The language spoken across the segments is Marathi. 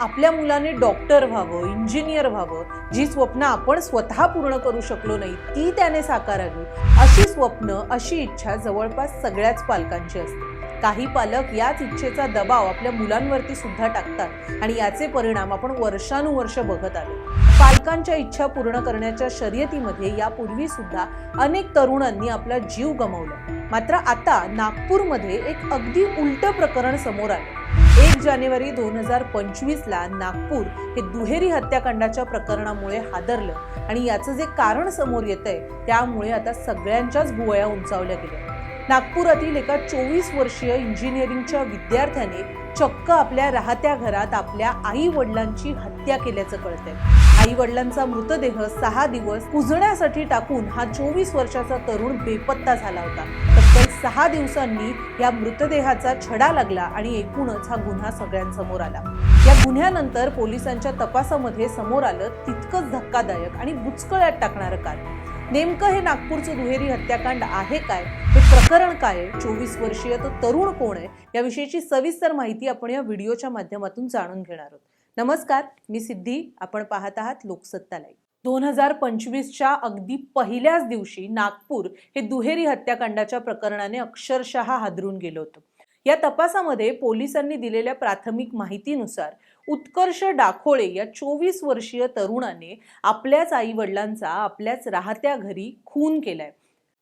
आपल्या मुलाने डॉक्टर व्हावं इंजिनियर व्हावं जी स्वप्न आपण स्वतः पूर्ण करू शकलो नाही ती त्याने साकारावी. अशी स्वप्न अशी इच्छा जवळपास सगळ्याच पालकांची असते. काही पालक याच इच्छेचा दबाव आपल्या मुलांवरती सुद्धा टाकतात आणि याचे परिणाम आपण वर्षानुवर्ष बघत आलो. पालकांच्या इच्छा पूर्ण करण्याच्या शर्यतीमध्ये यापूर्वी सुद्धा अनेक तरुणांनी आपला जीव गमावला. मात्र आता नागपूरमध्ये एक अगदी उलट प्रकरण समोर आलं. एक जानेवारी दोन हजार पंचवीसला नागपूर हे दुहेरी हत्याकांडाच्या प्रकरणामुळे हादरलं आणि याचं जे कारण समोर येत आहे त्यामुळे आता सगळ्यांच्याच भुवया उंचावल्या गेल्या. नागपुरातील एका चोवीस वर्षीय इंजिनिअरिंगच्या विद्यार्थ्याने चक्क आपल्या राहत्या घरात आपल्या आई वडिलांची हत्या केल्याचं कळतंय. आई वडिलांचा मृतदेह सहा दिवस कुजण्यासाठी टाकून हा चोवीस वर्षाचा तरुण बेपत्ता झाला होता. तब्बल सहा दिवसांनी या मृतदेहाचा छडा लागला आणि एकूणच हा गुन्हा सगळ्यांसमोर आला. या गुन्ह्यानंतर पोलिसांच्या तपासामध्ये समोर आलं तितकंच धक्कादायक आणि बुचकळ्यात टाकणारं कारण नेमकं हे नागपूरचं दुहेरी हत्याकांड आहे काय? हे प्रकरण काय आहे? चोवीस वर्षीय तो तरुण कोण आहे? याविषयीची सविस्तर माहिती आपण या व्हिडिओच्या माध्यमातून जाणून घेणार आहोत. नमस्कार मी सिद्धी. आपण पाहत आहात लोकसत्ता लाईव्ह दोन हजार पंचवीसच्या अगदी पहिल्याच दिवशी नागपूर हे दुहेरी हत्याकांडाच्या प्रकरणाने अक्षरशः हादरून गेलं होतं. या तपासामध्ये पोलिसांनी दिलेल्या प्राथमिक माहितीनुसार उत्कर्ष डाखोळे या चोवीस वर्षीय तरुणाने आपल्याच आई वडिलांचा आपल्याच राहत्या घरी खून केलाय.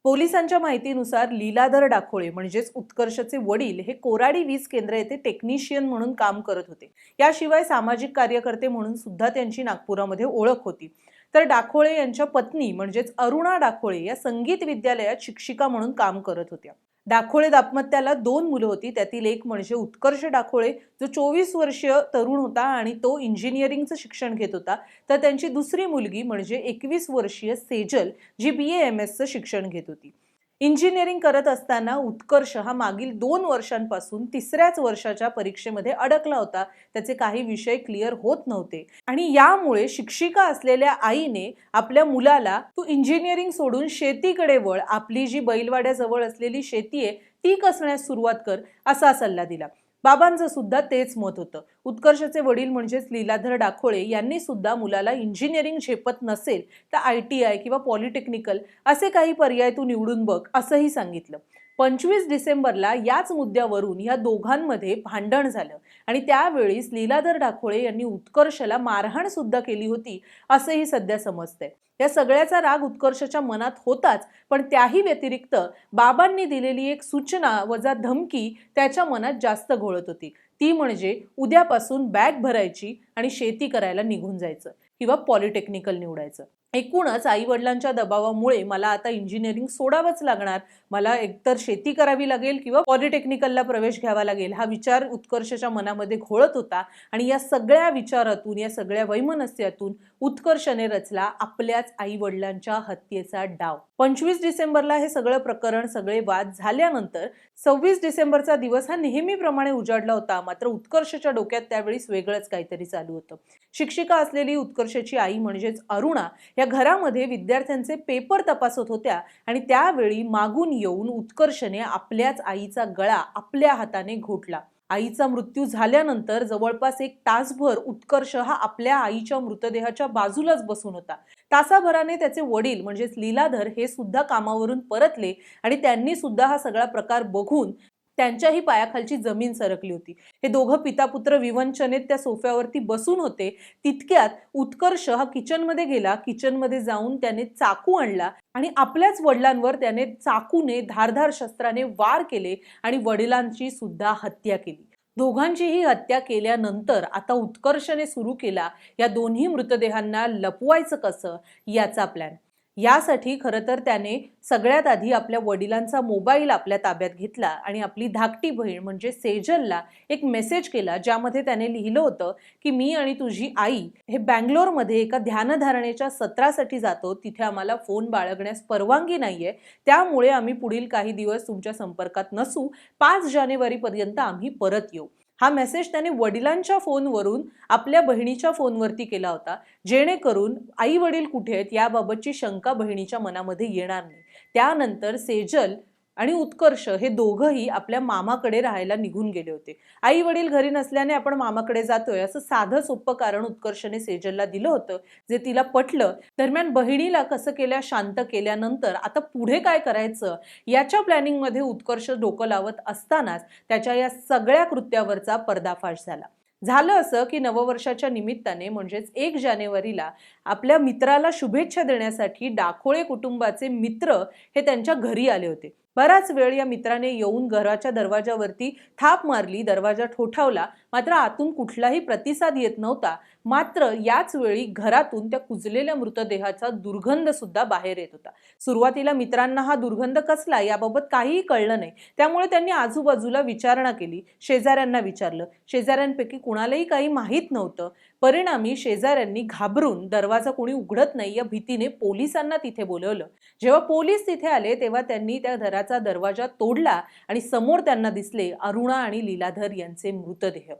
पोलिसांच्या माहितीनुसार लीलाधर डाखोळे म्हणजेच उत्कर्षचे वडील हे कोराडी वीज केंद्र येथे टेक्निशियन म्हणून काम करत होते. याशिवाय सामाजिक कार्यकर्ते म्हणून सुद्धा त्यांची नागपुरामध्ये ओळख होती. तर डाखोळे यांच्या पत्नी म्हणजेच अरुणा डाखोळे या संगीत विद्यालयात शिक्षिका म्हणून काम करत होत्या. डाखोळे दाम्पत्याला दोन मुलं होती. त्यातील एक म्हणजे उत्कर्ष डाखोळे जो चोवीस वर्षीय तरुण होता आणि तो इंजिनिअरिंगचं शिक्षण घेत होता. तर त्यांची दुसरी मुलगी म्हणजे एकवीस वर्षीय Sejal G B A M एसचं शिक्षण घेत होती. इंजिनिअरिंग करत असताना उत्कर्ष हा मागील दोन वर्षांपासून तिसऱ्याच वर्षाच्या परीक्षेमध्ये अडकला होता. त्याचे काही विषय क्लिअर होत नव्हते. आणि यामुळे शिक्षिका असलेल्या आईने आपल्या मुलाला तू इंजिनिअरिंग सोडून शेतीकडे वळ. आपली जी बैलवाड्याजवळ असलेली शेती आहे ती कसण्यास सुरुवात कर असा सल्ला दिला. बाबांचं सुद्धा तेच मत होतं. उत्कर्षाचे वडील म्हणजेच लीलाधर डाखोळे यांनी सुद्धा मुलाला इंजिनिअरिंग झेपत नसेल तर आय टी आय किंवा पॉलिटेक्निकल असे काही पर्याय तू निवडून बघ असंही सांगितलं. पंचवीस डिसेंबरला याच मुद्द्यावरून या दोघांमध्ये भांडण झालं आणि त्यावेळीस लीलाधर डाखोळे यांनी उत्कर्षला मारहाण सुद्धा केली होती असंही सध्या समजतंय. या सगळ्याचा राग उत्कर्षाच्या मनात होताच पण त्याही व्यतिरिक्त बाबांनी दिलेली एक सूचना वजा धमकी त्याच्या मनात जास्त घोळत होती. ती म्हणजे उद्यापासून बॅग भरायची आणि शेती करायला निघून जायचं किंवा पॉलिटेक्निकल निवडायचं. एकूणच आई वडिलांच्या दबावामुळे मला आता इंजिनिअरिंग सोडावंच लागणार मला एकतर शेती करावी लागेल किंवा पॉलिटेक्निकलला प्रवेश घ्यावा लागेल हा विचार उत्कर्षच्या मनामध्ये घोळत होता. आणि या सगळ्या विचारातून या सगळ्या वैमनस्यातून उत्कर्षने रचला आपल्याच आई वडिलांच्या हत्येचा डाव. पंचवीस डिसेंबरला हे सगळं प्रकरण सगळे वाद झाल्यानंतर सव्वीस डिसेंबरचा दिवस हा नेहमीप्रमाणे उजाडला होता. मात्र उत्कर्षच्या डोक्यात त्यावेळीस वेगळंच काहीतरी चालू होतं. शिक्षिका असलेली उत्कर्षची आई म्हणजेच अरुणा या घरामध्ये विद्यार्थ्यांचे पेपर तपासत होत्या आणि त्यावेळी मागून येऊन उत्कर्षने आपल्याच आईचा गळा आपल्या हाताने घोटला. आईचा मृत्यू झाल्यानंतर जवळपास एक तासभर उत्कर्ष हा आपल्या आईच्या मृतदेहाच्या बाजूलाच बसून होता. तासाभराने त्याचे वडील म्हणजेच लीलाधर हे सुद्धा कामावरून परतले आणि त्यांनी सुद्धा हा सगळा प्रकार बघून त्यांच्याही पायाखालची जमीन सरकली होती. हे दोघं पितापुत्र विवंचनेत त्या सोफ्यावरती बसून होते. तितक्यात उत्कर्ष हा किचनमध्ये गेला. किचनमध्ये जाऊन त्याने चाकू आणला आणि आपल्याच वडिलांवर त्याने चाकूने धारधार शस्त्राने वार केले आणि वडिलांची सुद्धा हत्या केली. दोघांचीही हत्या केल्यानंतर आता उत्कर्षने सुरू केला या दोन्ही मृतदेहांना लपवायचं कसं याचा प्लॅन यासाठी खरं तर त्याने सगळ्यात आधी आपल्या वडिलांचा मोबाईल आपल्या ताब्यात घेतला आणि आपली धाकटी बहीण म्हणजे सेजलला एक मेसेज केला ज्यामध्ये त्याने लिहिलं होतं की मी आणि तुझी आई हे बँगलोरमध्ये एका ध्यानधारणेच्या सत्रासाठी जातो. तिथे आम्हाला फोन बाळगण्यास परवानगी नाहीये. त्यामुळे आम्ही पुढील काही दिवस तुमच्या संपर्कात नसू. पाच जानेवारीपर्यंत आम्ही परत येऊ. हा मेसेज त्याने वडिलांच्या फोनवरून आपल्या बहिणीच्या फोनवरती केला होता. जेणेकरून आई वडील कुठे आहेत याबाबतची शंका बहिणीच्या मनामध्ये येणार नाही. त्यानंतर सेजल आणि उत्कर्ष हे दोघंही आपल्या मामाकडे राहायला निघून गेले होते. आई वडील घरी नसल्याने आपण मामाकडे जातोय असं साधं सोपं कारण उत्कर्षने सेजलला दिलं होतं जे तिला पटलं. दरम्यान बहिणीला कसं केल्या शांत केल्यानंतर आता पुढे काय करायचं? याच्या प्लॅनिंगमध्ये उत्कर्ष डोकं लावत असतानाच त्याच्या या सगळ्या कृत्यावरचा पर्दाफाश झाला. झालं असं की नववर्षाच्या निमित्ताने म्हणजेच एक जानेवारीला आपल्या मित्राला शुभेच्छा देण्यासाठी डाखोळे कुटुंबाचे मित्र हे त्यांच्या घरी आले होते. बराच वेळ या मित्राने येऊन घराच्या दरवाजावरती थाप मारली दरवाजा ठोठावला. मात्र आतून कुठलाही प्रतिसाद येत नव्हता. मात्र याच वेळी घरातून त्या कुजलेल्या मृतदेहाचा दुर्गंध सुद्धा बाहेर येत होता. सुरुवातीला मित्रांना हा दुर्गंध कसला याबाबत काहीही कळलं नाही. त्यामुळे त्यांनी आजूबाजूला विचारणा केली. शेजाऱ्यांना विचारलं. शेजाऱ्यांपैकी कुणालाही काही माहीत नव्हतं. परिणामी शेजाऱ्यांनी घाबरून दरवाजा कोणी उघडत नाही या भीतीने पोलिसांना तिथे बोलवलं. जेव्हा पोलीस तिथे आले तेव्हा त्यांनी त्या घराचा दरवाजा तोडला आणि समोर त्यांना दिसले अरुणा आणि लीलाधर यांचे मृतदेह.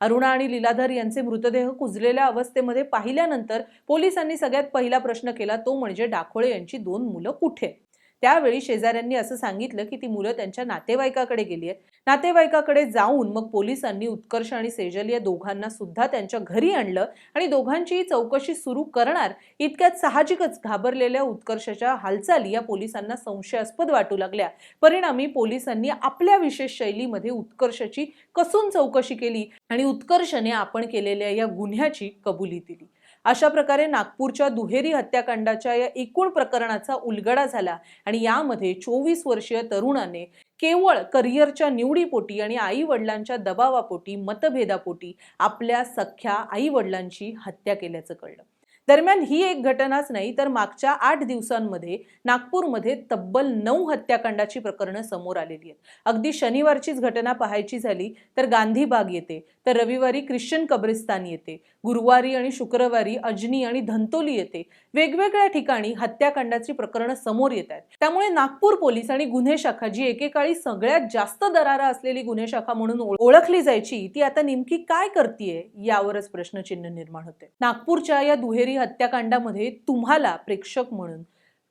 अरुणा आणि लीलाधर यांचे मृतदेह कुजलेल्या अवस्थेमध्ये पाहिल्यानंतर पोलिसांनी सगळ्यात पहिला प्रश्न केला तो म्हणजे डाखोळे यांची दोन मुलं कुठे? त्यावेळी शेजाऱ्यांनी असं सांगितलं की ती मुलं त्यांच्या नातेवाईकाकडे गेली आहेत. नातेवाईकाकडे जाऊन मग पोलिसांनी उत्कर्ष आणि सेजल या दोघांना सुद्धा त्यांच्या घरी आणलं आणि दोघांचीही चौकशी सुरू करणार इतक्यात साहजिकच घाबरलेल्या उत्कर्षाच्या हालचाली या पोलिसांना संशयास्पद वाटू लागल्या. परिणामी पोलिसांनी आपल्या विशेष शैलीमध्ये उत्कर्षाची कसून चौकशी केली आणि उत्कर्षने आपण केलेल्या या गुन्ह्याची कबुली दिली. अशा प्रकारे नागपूरच्या दुहेरी हत्याकांडाच्या या एकूण प्रकरणाचा उलगडा झाला आणि यामध्ये चोवीस वर्षीय तरुणाने केवळ करिअरच्या निवडीपोटी आणि आई वडिलांच्या दबावापोटी मतभेदापोटी आपल्या सख्या आई वडिलांची हत्या केल्याचं कळलं. दरम्यान ही एक घटनाच नाही तर मागच्या आठ दिवसांमध्ये नागपूरमध्ये तब्बल नऊ हत्याकांडाची प्रकरणं समोर आलेली आहेत. अगदी शनिवारचीच घटना पाहायची झाली तर गांधीबाग येते तर रविवारी ख्रिश्चन कब्रिस्तान येते गुरुवारी आणि शुक्रवारी अजनी आणि धंतोली येते. वेगवेगळ्या ठिकाणी हत्याकांडाची प्रकरणं समोर येत आहेत. त्यामुळे नागपूर पोलीस आणि गुन्हे शाखा जी एकेकाळी सगळ्यात जास्त दरारा असलेली गुन्हे शाखा म्हणून ओळखली जायची ती आता नेमकी काय करतेय यावरच प्रश्नचिन्ह निर्माण होते. नागपूरच्या या दुहेरी हत्याकांडामध्ये तुम्हाला प्रेक्षक म्हणून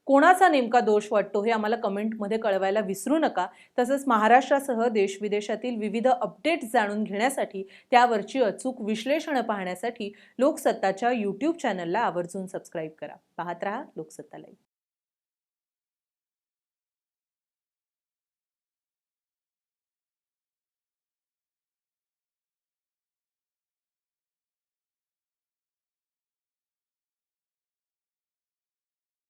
कोणाचा नेमका दोष वाटतो हे आम्हाला कमेंटमध्ये कळवायला विसरू नका. तसंच महाराष्ट्रासह देशविदेशातील विविध अपडेट्स जाणून घेण्यासाठी त्यावरची अचूक विश्लेषणं पाहण्यासाठी लोकसत्ताच्या यूट्यूब चॅनलला आवर्जून सबस्क्राईब करा. पाहत रहा लोकसत्ता लाईव्ह